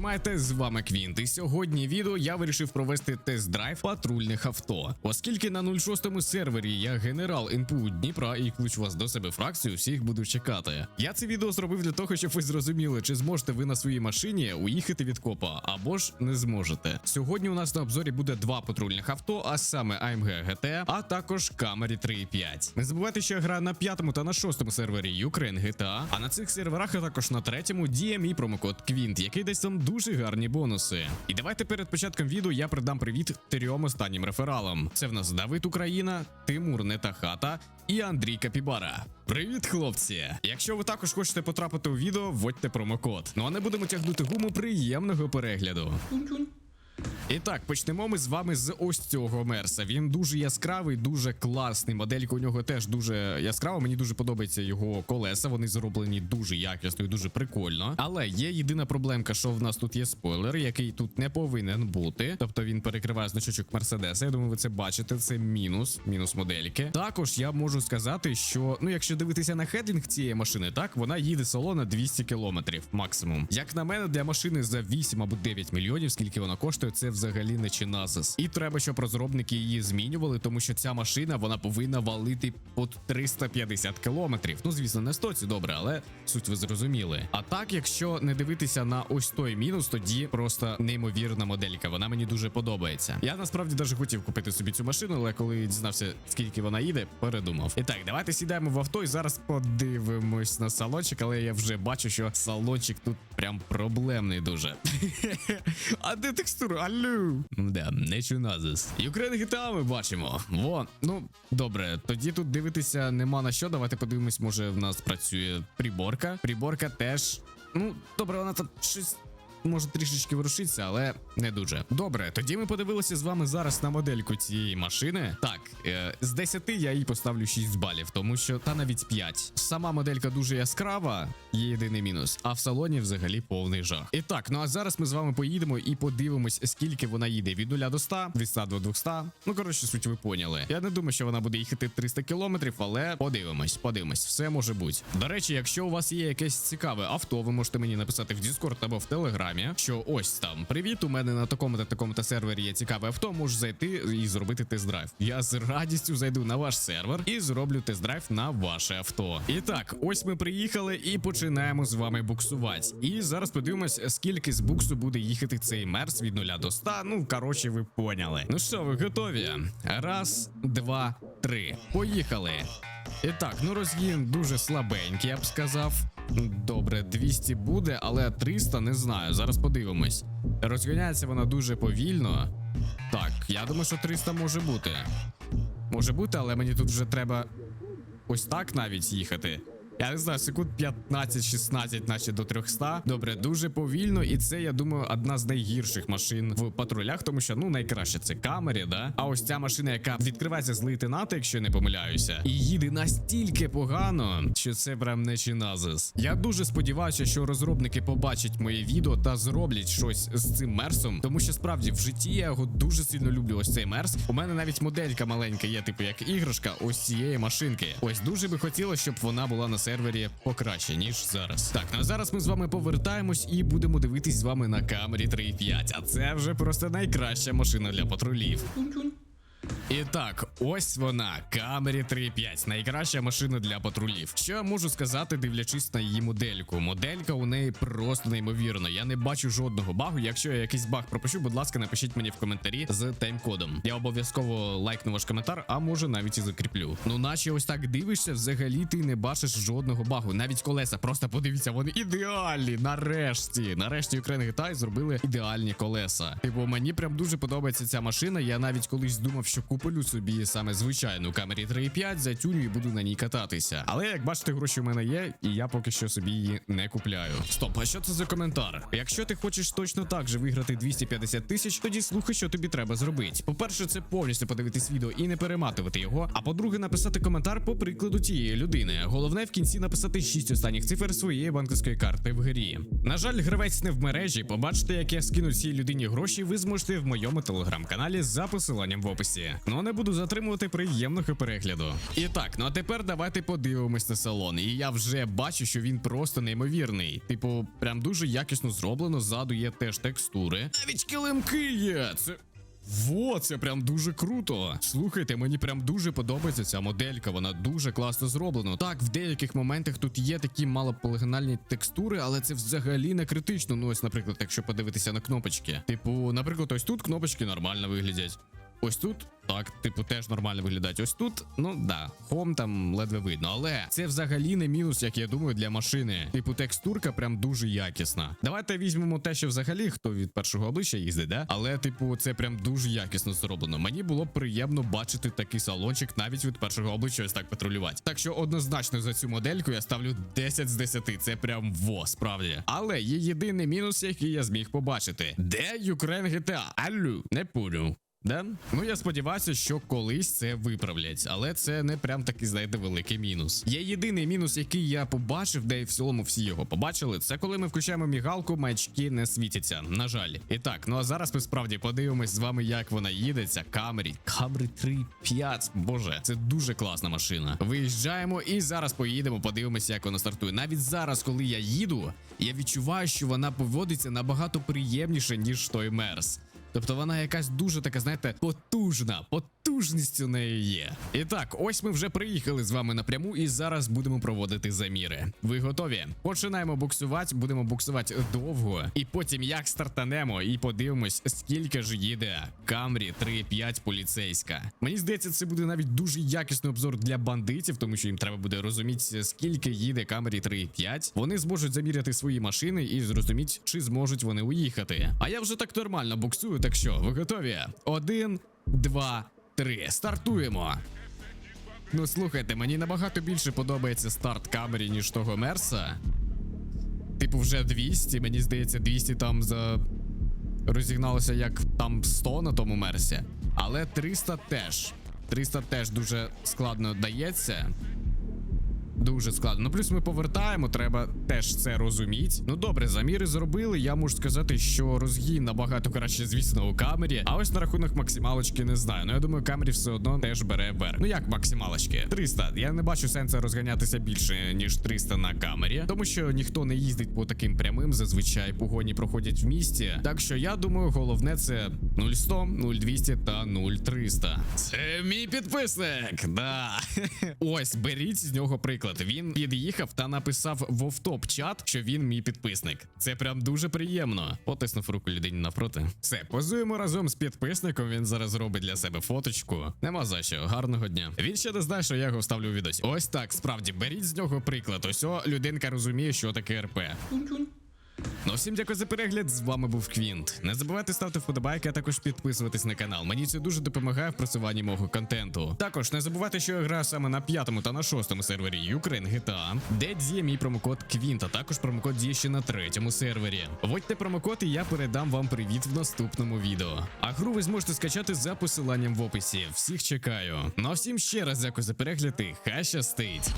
Маєте з вами Квінт. І сьогодні відео я вирішив провести тест-драйв патрульних авто. Оскільки на 06 сервері я генерал НПУ Дніпра і кличу вас до себе фракцію, всіх буду чекати. Я це відео зробив для того, щоб ви зрозуміли, чи зможете ви на своїй машині уїхати від копа, або ж не зможете. Сьогодні у нас на обзорі буде два патрульних авто, а саме AMG GT, а також Camry 3.5. Не забувайте, що я граю на п'ятому та на шостому сервері Ukraine GTA, а на цих серверах, а також на третьому діє мій промокод Квінт, який дасть вам дуже гарні бонуси. І давайте перед початком відео я передам привіт трьом останнім рефералам. Це в нас Давид Україна, Тимур Нетахата і Андрій Капібара. Привіт, хлопці! Якщо ви також хочете потрапити у відео, вводьте промокод. Ну а не будемо тягнути гуму приємного перегляду. І так, почнемо ми з вами з ось цього мерса. Він дуже яскравий, дуже класний. Моделька у нього теж дуже яскрава. Мені дуже подобається його колеса. Вони зроблені дуже якісно і дуже прикольно. Але є єдина проблемка, що в нас тут є спойлер, який тут не повинен бути. Тобто він перекриває значочок Мерседеса. Я думаю, ви це бачите. Це мінус, мінус модельки. Також я можу сказати, що ну, якщо дивитися на хедлінг цієї машини, так вона їде салона 200 кілометрів максимум. Як на мене, для машини за 8 або 9 мільйонів, скільки вона коштує, це взагалі не чинасис. І треба, щоб розробники її змінювали, тому що ця машина вона повинна валити по 350 кілометрів. Ну, звісно, не 100 це добре, але суть ви зрозуміли. А так, якщо не дивитися на ось той мінус, тоді просто неймовірна моделька. Вона мені дуже подобається. Я насправді даже хотів купити собі цю машину, але коли дізнався, скільки вона їде, передумав. І так, давайте сідаємо в авто і зараз подивимось на салончик, але я вже бачу, що салончик тут прям проблемний дуже. А де текстура? Алло. Да, не чуназис. Юкрен GTA ми бачимо. Во, ну добре, тоді тут дивитися нема на що. Давайте подивимось, може в нас працює приборка. Приборка теж. Ну, добре, вона там щось. Може трішечки ворушиться, але не дуже. Добре, тоді ми подивилися з вами зараз на модельку цієї машини. Так, е, з 10 я їй поставлю 6 балів, тому що та навіть 5. Сама моделька дуже яскрава, є єдиний мінус, а в салоні взагалі повний жах. І так, ну а зараз ми з вами поїдемо і подивимось, скільки вона їде від 0 до 100, від 100 до 200. Ну коротше, суть ви поняли. Я не думаю, що вона буде їхати 300 кілометрів, але подивимось, подивимось, все може бути. До речі, якщо у вас є якесь цікаве авто, ви можете мені написати в Discord або в Телеграмі, що ось там привіт, у мене на такому та такому та сервері є цікаве авто, можеш зайти і зробити тест-драйв. Я з радістю зайду на ваш сервер і зроблю тест-драйв на ваше авто. І так, ось ми приїхали і починаємо з вами буксувати. І зараз подивимось, скільки з буксу буде їхати цей мерс від 0 до 100. Ну коротше, ви поняли. Ну що, ви готові? Раз, два, три. Поїхали. І так, ну розгін дуже слабенький, я б сказав. Добре, 200 буде, але 300 не знаю. Зараз подивимось. Розганяється вона дуже повільно. Так, я думаю, що 300 може бути. Може бути, але мені тут вже треба ось так навіть їхати. Я не знаю, секунд 15-16, наче до 300. Добре, дуже повільно, і це, я думаю, одна з найгірших машин в патрулях, тому що ну найкраще це камері, да. А ось ця машина, яка відкривається з лейтенанта, якщо не помиляюся, і їде настільки погано, що це прям не чиназис. Я дуже сподіваюся, що розробники побачать моє відео та зроблять щось з цим мерсом, тому що справді в житті я його дуже сильно люблю. Ось цей мерс. У мене навіть моделька маленька є, типу як іграшка, ось цієї машинки. Ось дуже би хотілося, щоб вона була на сервері покраще, ніж зараз. Так, ну а зараз ми з вами повертаємось і будемо дивитись з вами на камері 3.5. А це вже просто найкраща машина для патрулів. І так, ось вона, Камері 3.5, найкраща машина для патрулів. Що я можу сказати, дивлячись на її модельку? Моделька у неї просто неймовірна. Я не бачу жодного багу. Якщо я якийсь баг пропущу, будь ласка, напишіть мені в коментарі з тайм-кодом. Я обов'язково лайкну ваш коментар, а може навіть і закріплю. Ну, наче ось так дивишся, взагалі ти не бачиш жодного багу. Навіть колеса, просто подивіться, вони ідеальні. Нарешті, нарешті Ukraine GTA зробили ідеальні колеса. Типу, мені прям дуже подобається ця машина. Я навіть колись думав, що куплю собі саме звичайну камері 3.5, затюню і буду на ній кататися. Але як бачите, гроші в мене є, і я поки що собі її не купляю. Стоп, а що це за коментар? Якщо ти хочеш точно так же виграти 250 тисяч, тоді слухай, що тобі треба зробити. По-перше, це повністю подивитись відео і не перематувати його. А по-друге, написати коментар по прикладу тієї людини. Головне в кінці написати 6 останніх цифр своєї банківської карти в грі. На жаль, гравець не в мережі. Побачите, як я скину цій людині гроші, ви зможете в моєму телеграм-каналі за посиланням в описі. Ну не буду затримувати приємного перегляду. І так, ну а тепер давайте подивимось на салон. І я вже бачу, що він просто неймовірний. Типу, прям дуже якісно зроблено. Ззаду є теж текстури. Навіть килимки є. Це. Во, це прям дуже круто. Слухайте, мені прям дуже подобається ця моделька. Вона дуже класно зроблена. Так, в деяких моментах тут є такі малополігональні текстури, але це взагалі не критично. Ну, ось, наприклад, якщо подивитися на кнопочки. Типу, наприклад, ось тут кнопочки нормально виглядять. Ось тут так, типу, теж нормально виглядать. Ось тут, ну да, хом там ледве видно. Але це взагалі не мінус, як я думаю, для машини. Типу, текстурка прям дуже якісна. Давайте візьмемо те, що взагалі хто від першого обличчя їздить, да? Але, типу, це прям дуже якісно зроблено. Мені було приємно бачити такий салончик навіть від першого обличчя ось так патрулювати. Так що однозначно за цю модельку я ставлю 10 з 10. Це прям во, справді. Але є єдиний мінус, який я зміг побачити. Де Ukraine GTA? Аллю, не пурю. Да? Ну я сподіваюся, що колись це виправлять, але це не прям такий, знаєте, великий мінус. Є єдиний мінус, який я побачив, де і в цілому всі його побачили. Це коли ми включаємо мігалку, маячки не світяться. На жаль. І так, ну а зараз ми справді подивимось з вами, як вона їде. Ця Камрі. Камрі 3.5. Боже, це дуже класна машина. Виїжджаємо і зараз поїдемо, подивимося, як вона стартує. Навіть зараз, коли я їду, я відчуваю, що вона поводиться набагато приємніше, ніж той мерс. Тобто вона якась дуже така, знаєте, потужна, потужність у неї є. І так, ось ми вже приїхали з вами напряму, і зараз будемо проводити заміри. Ви готові? Починаємо буксувати, будемо буксувати довго, і потім як стартанемо, і подивимось, скільки ж їде Камрі 3.5 поліцейська. Мені здається, це буде навіть дуже якісний обзор для бандитів, тому що їм треба буде розуміти, скільки їде Камрі 3.5. Вони зможуть заміряти свої машини і зрозуміти, чи зможуть вони уїхати. А я вже так нормально буксую, так що ви готові? Один, два, три. Стартуємо. Ну слухайте, мені набагато більше подобається старт камері, ніж того Мерса. Типу, вже 200, мені здається, 200 там за. Розігналося як там 100 на тому мерсі. Але 300 теж. 300 теж дуже складно дається. Дуже складно. Ну, плюс ми повертаємо, треба теж це розуміти. Ну добре, заміри зробили. Я можу сказати, що розгін набагато краще, звісно, у камері. А ось на рахунок максималочки не знаю. Ну я думаю, камері все одно теж бере верх. Ну як максималочки? 300. Я не бачу сенсу розганятися більше, ніж 300 на камері, тому що ніхто не їздить по таким прямим. Зазвичай погоні проходять в місті. Так що я думаю, головне це 0100, 0200 та 0300. Це мій підписник. Да. Ось беріть з нього приклад. Він під'їхав та написав в офтоп чат, що він мій підписник. Це прям дуже приємно. Потиснув руку людині навпроти. Все, позуємо разом з підписником. Він зараз робить для себе фоточку. Нема за що, гарного дня. Він ще не знає, що я його вставлю у відосі. Ось так, справді, беріть з нього приклад. Ось о, людинка розуміє, що таке РП. Ну, всім дякую за перегляд. З вами був Квінт. Не забувайте ставити вподобайки, а також підписуватись на канал. Мені це дуже допомагає в просуванні мого контенту. Також не забувайте, що я граю саме на п'ятому та на шостому сервері Ukraine GTA, де діє мій промокод Квінт, а також промокод діє ще на третьому сервері. Вводьте промокод, і я передам вам привіт в наступному відео. А гру ви зможете скачати за посиланням в описі. Всіх чекаю. Ну а всім ще раз дякую за перегляд і хай щастить!